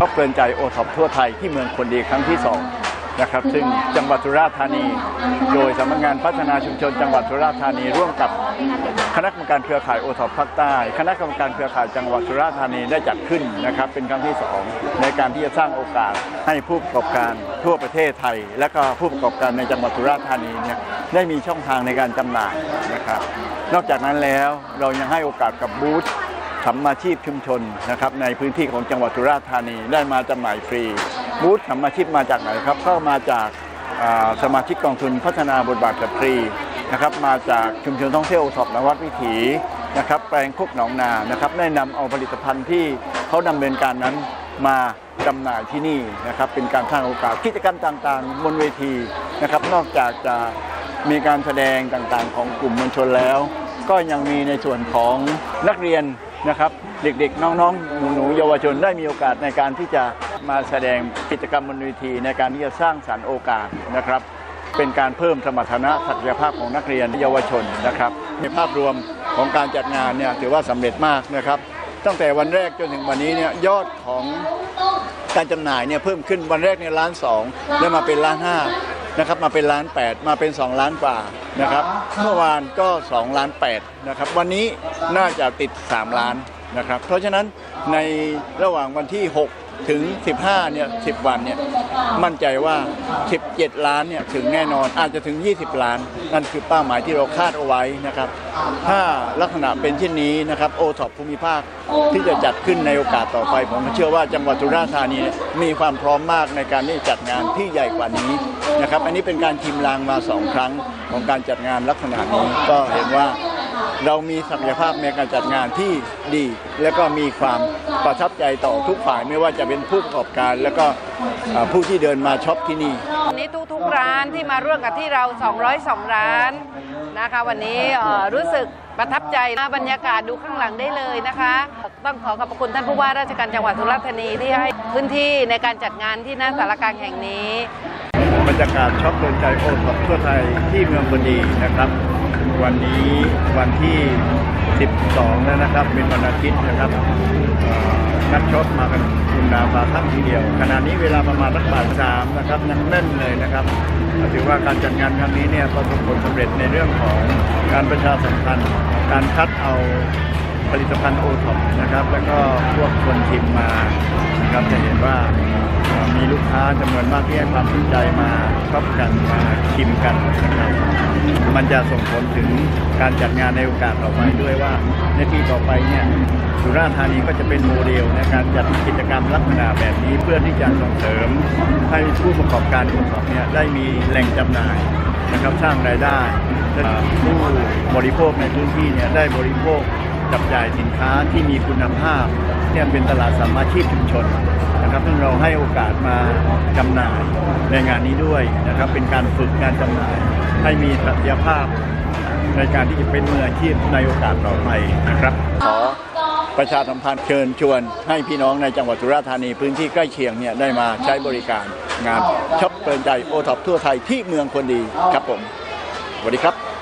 ก็เพลินใจโอท็อปทั่วไทยที่เมืองคนดีครั้งที่สอง นะครับ ซึ่งจังหวัดสุราษฎร์ธานี โดยสำนักงานพัฒนาชุมชน จังหวัดสุราษฎร์ธานี ร่วมกับคณะกรรมการเครือข่ายโอทอปภาคใต้ คณะกรรมการเครือข่ายจังหวัดสุราษฎร์ธานีได้จัดขึ้นนะครับ เป็นครั้งที่สองในการที่จะสร้างโอกาสให้ผู้ประกอบการทั่วประเทศไทย และก็ผู้ประกอบการในจังหวัดสุราษฎร์ธานีเนี่ยได้มีช่องทางในการจำหน่ายนะครับ นอกจากนั้นแล้วเรายังให้โอกาสกับบูธสัมมาชีพชุมชนนะครับในพื้นที่ของจังหวัดสุราษฎร์ธานีได้มาจำหน่ายฟรี บูธสัมมาชีพมาจากไหนครับก็มาจากสมาชิกกองทุนพัฒนาบทบาทสตรีนะครับมาจากชุมชนท่องเที่ยวสอบนวัดวิถีนะครับแปลงโคกหนองนานะครับได้นำเอาผลิตภัณฑ์ที่เขาดำเนินการนั้นมาจำหน่ายที่นี่นะครับเป็นการสร้างโอกาสกิจกรรมต่างๆ บนเวทีนะครับนอกจากจะมีการแสดงต่างๆ ของกลุ่มมวลชนแล้ว ก็ยังมีในส่วนของนักเรียนนะครับ เด็กๆ น้องๆหนูๆเยาวชนได้มีโอกาสในการที่จะ มาแสดงกิจกรรมบนเวทีในการที่จะสร้างสรรค์โอกาสนะครับ เป็นการเพิ่มสมรรถนะศักยภาพของนักเรียนเยาวชนนะครับ ในภาพรวมของการจัดงานเนี่ยถือว่าสำเร็จมากนะครับ ตั้งแต่วันแรกจนถึงวันนี้เนี่ยยอดของการจำหน่ายเนี่ยเพิ่มขึ้นวันแรกเนี่ยล้านสองแล้วมาเป็นล้านห้านะครับมาเป็นล้านแปดมาเป็น 2 ล้านกว่านะครับเมื่อวานก็ 2 ล้าน8นะครับวันนี้น่าจะติด 3 ล้านนะครับเพราะฉะนั้นในระหว่างวันที่ 6 ถึง 15 เนี่ย 10 วันเนี่ย มั่นใจว่า 17 ล้านเนี่ย ถึงแน่นอน อาจจะถึง 20 ล้าน นั่นคือเป้าหมายที่เราคาดเอาไว้นะครับ ถ้าลักษณะเป็นเช่นนี้นะครับ โอท็อปภูมิภาคที่จะจัดขึ้นในโอกาสต่อไป ผมเชื่อว่าจังหวัดสุราษฎร์ธานีมีความพร้อมมากในการที่จัดงานที่ใหญ่กว่านี้นะครับ อันนี้เป็นการชิมลางมาสองครั้งของการจัดงานลักษณะนี้ ก็เห็นว่า เรามีศักยภาพในการจัดงานที่ดี และก็มีความประทับใจต่อทุกฝ่ายไม่ว่าจะเป็นผู้ประกอบการ และก็อ่าผู้ที่เดินมาช็อปที่นี่วันนี้ทุกๆร้านที่มาร่วมกับที่เรา 202 ร้านนะคะ วันนี้เอ่อรู้สึกประทับใจนะบรรยากาศดูข้างหลังได้เลยนะคะ ต้องขอขอบพระคุณท่านผู้ว่าราชการจังหวัดสุราษฎร์ธานีที่ให้พื้นที่ในการจัดงานที่หน้าสารกลางแห่งนี้บรรยากาศช็อปโดนใจโอท็อปทั่วไทยที่เมืองบดีนะครับ วันนี้ วันที่ 12 แล้วนะครับ เป็นวันอาทิตย์นะครับนักช็อปมากันคุณดาฟาทั้งทีเดียว ขณะนี้เวลาประมาณรักบ่ายสามนะครับยังแน่นเลยนะครับถือว่าการจัดงานครั้งนี้เนี่ยประสบผลสำเร็จในเรื่องของการประชาสัมพันธ์ การคัดเอา ผลิตภัณฑ์โอท็อปนะครับ แล้วก็พวกคนชิมมานะครับจะเห็นว่ามีลูกค้าจำนวนมากที่ให้ความสนใจมาชอปกันมาชิมกันนะครับมันจะส่งผลถึงการจัดงานในโอกาสต่อไปด้วยว่า ในปีต่อไปเนี่ยสุราษฎร์ธานีก็จะเป็นโมเดลในการจัดกิจกรรมลักษณะแบบนี้เพื่อที่จะส่งเสริม ให้ผู้ประกอบการคนของเนี่ยได้มีแหล่งจำหน่ายนะครับสร้างรายได้และผู้บริโภคในพื้นที่เนี่ยได้บริโภค จับจ่ายสินค้าที่มีคุณภาพเนี่ยเป็นตลาดสามาชีพชุมชนนะครับซึ่งเราให้โอกาสมาจำหน่ายในงานนี้ด้วยนะครับ เป็นการฝึกการจำหน่าย ให้มีศักยภาพในการที่จะเป็นมืออาชีพในโอกาสต่อไปนะครับขอประชาสัมพันธ์เชิญชวน ให้พี่น้องในจังหวัดสุราษฎร์ธานีพื้นที่ใกล้เคียงเนี่ยได้มาใช้บริการงานช็อปเปินใจโอท็อปทั่วไทยที่เมืองคนดีครับผมสวัสดีครับ